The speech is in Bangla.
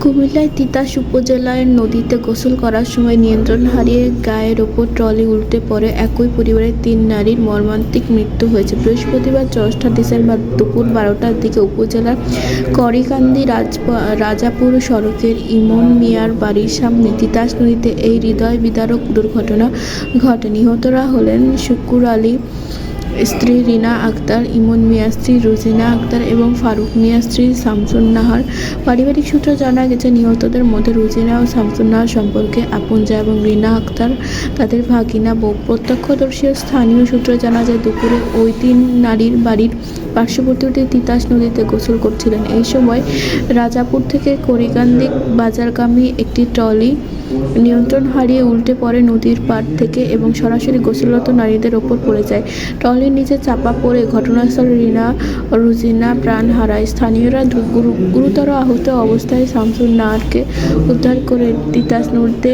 কুমিল্লার তিতাস উপজেলার নদীতে গোসল করার সময় নিয়ন্ত্রণ হারিয়ে গায়ের ওপর ট্রলি উল্টে পড়ে একই পরিবারের তিন নারীর মর্মান্তিক মৃত্যু হয়েছে। বৃহস্পতিবার চৌঠা ডিসেম্বর দুপুর বারোটার দিকে উপজেলার করিকান্দি রাজপ- রাজাপুর সড়কের ইমন মিয়ার বাড়ির সামনে তিতাস নদীতে এই হৃদয় বিদারক দুর্ঘটনা ঘটে। নিহতরা হলেন শুকুর আলী স্ত্রী রিনা আক্তার, ইমন মিয়া স্ত্রী রুজিনা আক্তার এবং ফারুক মিয়া স্ত্রী শামসুন নাহার পারিবারিক সূত্রে জানা গেছে, নিহতদের মধ্যে রুজিনা ও শামসুন নাহার সম্পর্কে আপনজা এবং রিনা আক্তার তাদের ভাগিনা বউ প্রত্যক্ষদর্শী স্থানীয় সূত্রে জানা যায়, দুপুরে ওই তিন নারীর বাড়ির পার্শ্ববর্তী তিতাস নদীতে গোসল করছিলেন। এই সময় রাজাপুর থেকে করিকান্দি বাজারগামী একটি ট্রলি নিয়ন্ত্রণ হারিয়ে উল্টে পড়ে নদীর পাড় থেকে এবং সরাসরি গোসলরত নারীদের ওপর পড়ে যায়। টলের নিচে চাপা পড়ে ঘটনাস্থলে রিনা রুজিনা প্রাণ হারায়। স্থানীয়রা গুরুতর আহত অবস্থায় শামসুল নাহারকে উদ্ধার করে তিতাস নদীতে